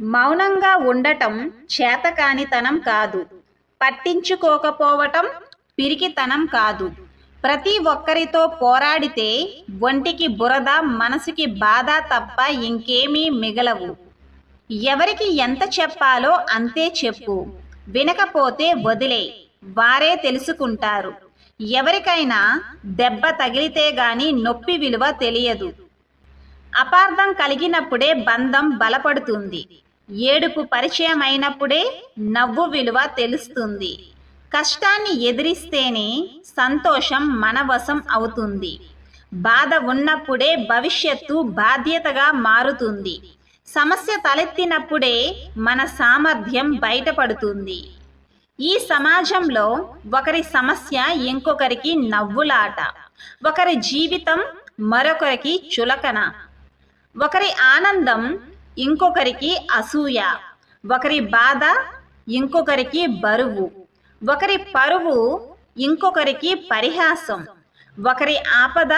మౌనంగా ఉండటం చేతకానితనం కాదు. పట్టించుకోకపోవటం పిరికితనం కాదు. ప్రతి ఒక్కరితో పోరాడితే ఒంటికి బురద మనసుకి బాధ తప్ప ఇంకేమీ మిగలవు. ఎవరికి ఎంత చెప్పాలో అంతే చెప్పు. వినకపోతే వదిలే. వారే తెలుసుకుంటారు. ఎవరికైనా దెబ్బ తగిలితే గాని నొప్పి విలువ తెలియదు. అపార్థం కలిగినప్పుడే బంధం బలపడుతుంది. ఏడుపు పరిచయం అయినప్పుడే నవ్వు విలువ తెలుస్తుంది. కష్టాన్ని ఎదిరిస్తేనే సంతోషం మనవసం అవుతుంది. బాధ ఉన్నప్పుడే భవిష్యత్తు బాధ్యతగా మారుతుంది. సమస్య తలెత్తినప్పుడే మన సామర్థ్యం బయటపడుతుంది. ఈ సమాజంలో ఒకరి సమస్య ఇంకొకరికి నవ్వులాట ఒకరి జీవితం మరొకరికి చులకన ఒకరి ఆనందం ఇంకొకరికి అసూయ ఒకరి బాధ ఇంకొకరికి బరువు. ఒకరి పరువు ఇంకొకరికి పరిహాసం. ఒకరి ఆపద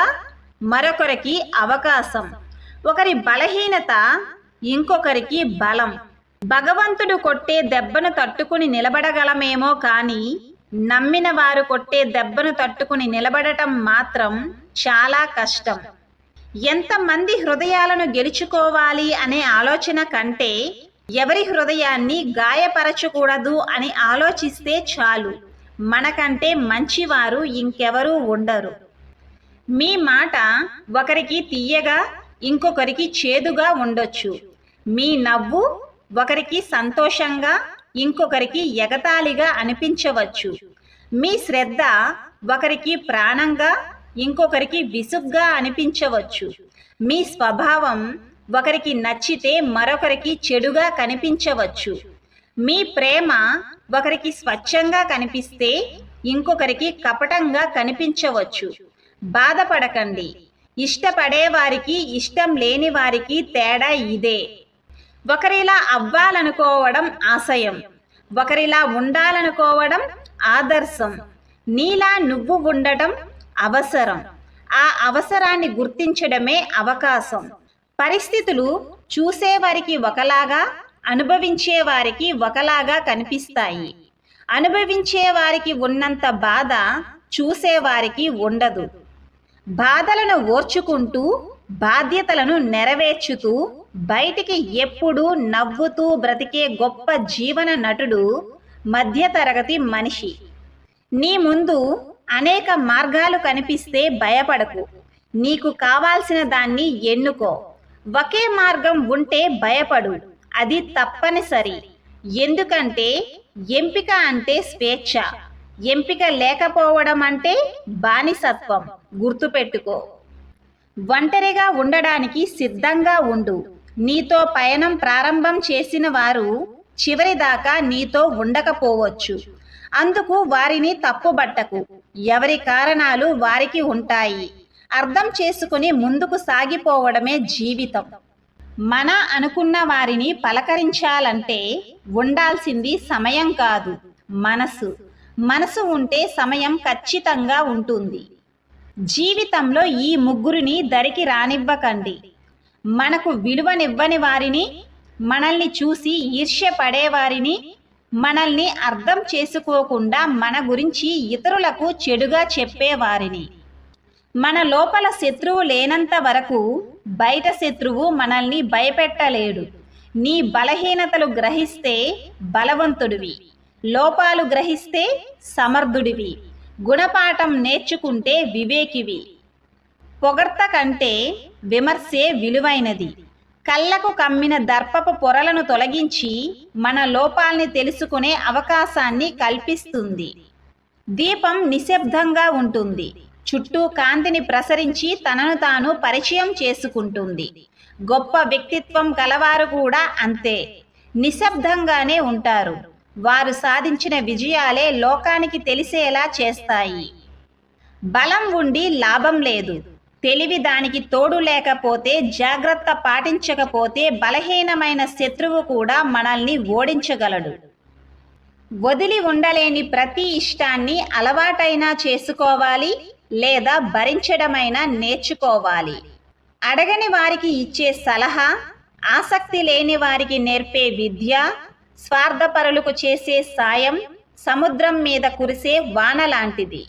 మరొకరికి అవకాశం. ఒకరి బలహీనత ఇంకొకరికి బలం. భగవంతుడు కొట్టే దెబ్బను తట్టుకుని నిలబడగలమేమో కానీ నమ్మిన వారు కొట్టే దెబ్బను తట్టుకుని నిలబడటం మాత్రం చాలా కష్టం. ఎంతమంది హృదయాలను గెలుచుకోవాలి అనే ఆలోచన కంటే ఎవరి హృదయాన్ని గాయపరచకూడదు అని ఆలోచిస్తే చాలు. మనకంటే మంచివారు ఇంకెవరూ ఉండరు. మీ మాట ఒకరికి తీయగా ఇంకొకరికి చేదుగా ఉండొచ్చు. మీ నవ్వు ఒకరికి సంతోషంగా ఇంకొకరికి ఎగతాళిగా అనిపించవచ్చు. మీ శ్రద్ధ ఒకరికి ప్రాణంగా ఇంకొకరికి విసుగ్గా అనిపించవచ్చు. మీ స్వభావం ఒకరికి నచ్చితే మరొకరికి చెడుగా కనిపించవచ్చు. మీ ప్రేమ ఒకరికి స్వచ్ఛంగా కనిపిస్తే ఇంకొకరికి కపటంగా కనిపించవచ్చు. బాధపడకండి. ఇష్టపడే వారికి ఇష్టం లేని వారికి తేడా ఇదే. ఒకరిలా అవ్వాలనుకోవడం ఆశయం. ఒకరిలా ఉండాలనుకోవడం ఆదర్శం. నీలా నువ్వు ఉండటం అవసరం. ఆ అవసరాన్ని గుర్తించడమే అవకాశం. పరిస్థితులు చూసేవారికి ఒకలాగా అనుభవించే వారికి ఒకలాగా కనిపిస్తాయి. అనుభవించే వారికి ఉన్నంత బాధ చూసేవారికి ఉండదు. బాధలను ఓర్చుకుంటూ బాధ్యతలను నెరవేర్చుతూ బయటికి ఎప్పుడూ నవ్వుతూ బ్రతికే గొప్ప జీవన నటుడు మధ్యతరగతి మనిషి. నీ ముందు అనేక మార్గాలు కనిపిస్తే భయపడకు. నీకు కావాల్సిన దాన్ని ఎన్నుకో. ఒకే మార్గం ఉంటే భయపడు. అది తప్పనిసరి. ఎందుకంటే ఎంపిక అంటే స్వేచ్ఛ. ఎంపిక లేకపోవడం అంటే బానిసత్వం. గుర్తుపెట్టుకో. ఒంటరిగా ఉండడానికి సిద్ధంగా ఉండు. నీతో పయనం ప్రారంభం చేసిన వారు చివరిదాకా నీతో ఉండకపోవచ్చు. అందుకు వారిని తప్పుబట్టకు. ఎవరి కారణాలు వారికి ఉంటాయి. అర్థం చేసుకుని ముందుకు సాగిపోవడమే జీవితం. మన అనుకున్న వారిని పలకరించాలంటే ఉండాల్సింది సమయం కాదు మనసు. మనసు ఉంటే సమయం ఖచ్చితంగా ఉంటుంది. జీవితంలో ఈ ముగ్గురిని దరికి రానివ్వకండి. మనకు విలువనివ్వని వారిని మనల్ని చూసి ఈర్ష్య పడేవారిని మనల్ని అర్థం చేసుకోకుండా మన గురించి ఇతరులకు చెడుగా చెప్పేవారిని. మన లోపల శత్రువు లేనంత వరకు బయట శత్రువు మనల్ని భయపెట్టలేడు. నీ బలహీనతలు గ్రహిస్తే బలవంతుడివి. లోపాలు గ్రహిస్తే సమర్థుడివి. గుణపాఠం నేర్చుకుంటే వివేకివి. పొగడ్త కంటే విమర్శే విలువైనది. కళ్ళకు కమ్మిన దర్పపు పొరలను తొలగించి మన లోపాల్ని తెలుసుకునే అవకాశాన్ని కల్పిస్తుంది. దీపం నిశ్శబ్దంగా ఉంటుంది. చుట్టూ కాంతిని ప్రసరించి తనను తాను పరిచయం చేసుకుంటుంది. గొప్ప వ్యక్తిత్వం కలవారు కూడా అంతే. నిశ్శబ్దంగానే ఉంటారు. వారు సాధించిన విజయాలే లోకానికి తెలిసేలా చేస్తాయి. బలం ఉండి లాభం లేదు. తెలివి దానికి తోడు లేకపోతే జాగ్రత్త పాటించకపోతే బలహీనమైన శత్రువు కూడా మనల్ని ఓడించగలడు. వదిలి ఉండలేని ప్రతి ఇష్టాన్ని అలవాటైనా చేసుకోవాలి లేదా భరించడమైనా నేర్చుకోవాలి. అడగని వారికి ఇచ్చే సలహా ఆసక్తి లేని వారికి నేర్పే విద్య స్వార్థపరులకు చేసే సాయం సముద్రం మీద కురిసే వాన లాంటిది.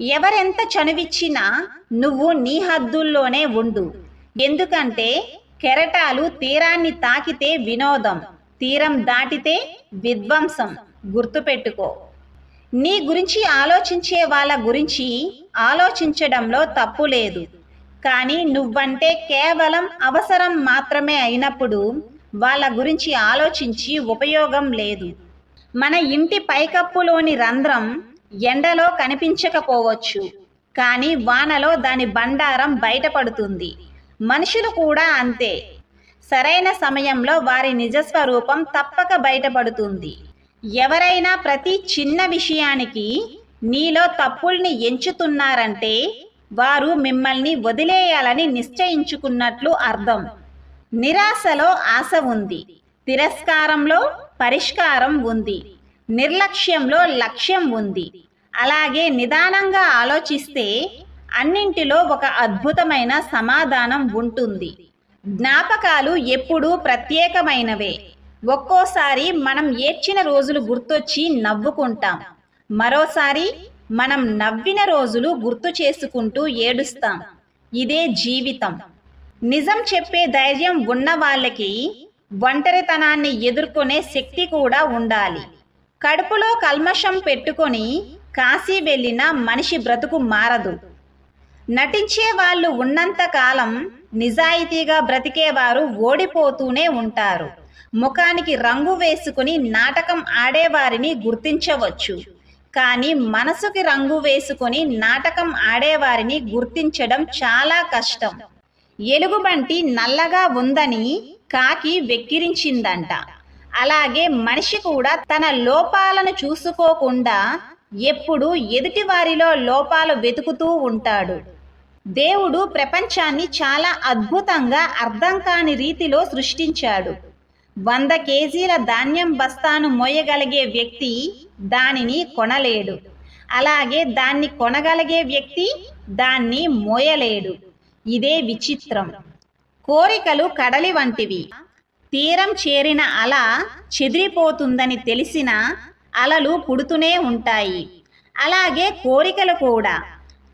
ఎవరెంత చనువిచ్చినా నువ్వు నీ హద్దుల్లోనే ఉండు. ఎందుకంటే కెరటాలు తీరాన్ని తాకితే వినోదం తీరం దాటితే విధ్వంసం. గుర్తుపెట్టుకో. నీ గురించి ఆలోచించే వాళ్ళ గురించి ఆలోచించడంలో తప్పు లేదు. కానీ నువ్వంటే కేవలం అవసరం మాత్రమే అయినప్పుడు వాళ్ళ గురించి ఆలోచించి ఉపయోగం లేదు. మన ఇంటి పైకప్పులోని రంధ్రం ఎండలో కనిపించకపోవచ్చు కానీ వానలో దాని బండారం బయటపడుతుంది. మనుషులు కూడా అంతే. సరైన సమయంలో వారి నిజస్వరూపం తప్పక బయటపడుతుంది. ఎవరైనా ప్రతి చిన్న విషయానికి నీలో తప్పుల్ని ఎంచుతున్నారంటే వారు మిమ్మల్ని వదిలేయాలని నిశ్చయించుకున్నట్లు అర్థం. నిరాశలో ఆశ ఉంది. తిరస్కారంలో పరిష్కారం ఉంది. నిర్లక్ష్యంలో లక్ష్యం ఉంది. అలాగే నిదానంగా ఆలోచిస్తే అన్నింటిలో ఒక అద్భుతమైన సమాధానం ఉంటుంది. జ్ఞాపకాలు ఎప్పుడూ ప్రత్యేకమైనవే. ఒక్కోసారి మనం ఏడ్చిన రోజులు గుర్తొచ్చి నవ్వుకుంటాం. మరోసారి మనం నవ్విన రోజులు గుర్తు చేసుకుంటూ ఏడుస్తాం. ఇదే జీవితం. నిజం చెప్పే ధైర్యం ఉన్న వాళ్ళకి ఒంటరితనాన్ని ఎదుర్కొనే శక్తి కూడా ఉండాలి. కడుపులో కల్మషం పెట్టుకొని కాశీ వెళ్ళిన మనిషి బ్రతుకు మారదు. నటించే వాళ్ళు ఉన్నంతకాలం నిజాయితీగా బ్రతికేవారు ఓడిపోతూనే ఉంటారు. ముఖానికి రంగు వేసుకుని నాటకం ఆడేవారిని గుర్తించవచ్చు. కానీ మనసుకి రంగు వేసుకొని నాటకం ఆడేవారిని గుర్తించడం చాలా కష్టం. ఎలుగుబంటి నల్లగా ఉందని కాకి వెక్కిరించిందంట. అలాగే మనిషి కూడా తన లోపాలను చూసుకోకుండా ఎప్పుడు ఎదుటివారిలో లోపాలు వెతుకుతూ ఉంటాడు. దేవుడు ప్రపంచాన్ని చాలా అద్భుతంగా అర్థం కాని రీతిలో సృష్టించాడు. వంద కేజీల ధాన్యం బస్తాను మోయగలిగే వ్యక్తి దానిని కొనలేడు. అలాగే దాన్ని కొనగలిగే వ్యక్తి దాన్ని మోయలేడు. ఇదే విచిత్రం. కోరికలు కడలి వంటివి. తీరం చేరిన అల చెదిరిపోతుందని తెలిసిన అలలు పుడుతూనే ఉంటాయి. అలాగే కోరికలు కూడా.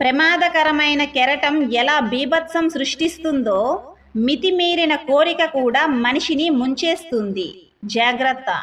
ప్రమాదకరమైన కెరటం ఎలా బీభత్సం సృష్టిస్తుందో మితిమీరిన కోరిక కూడా మనిషిని ముంచేస్తుంది. జాగ్రత్త.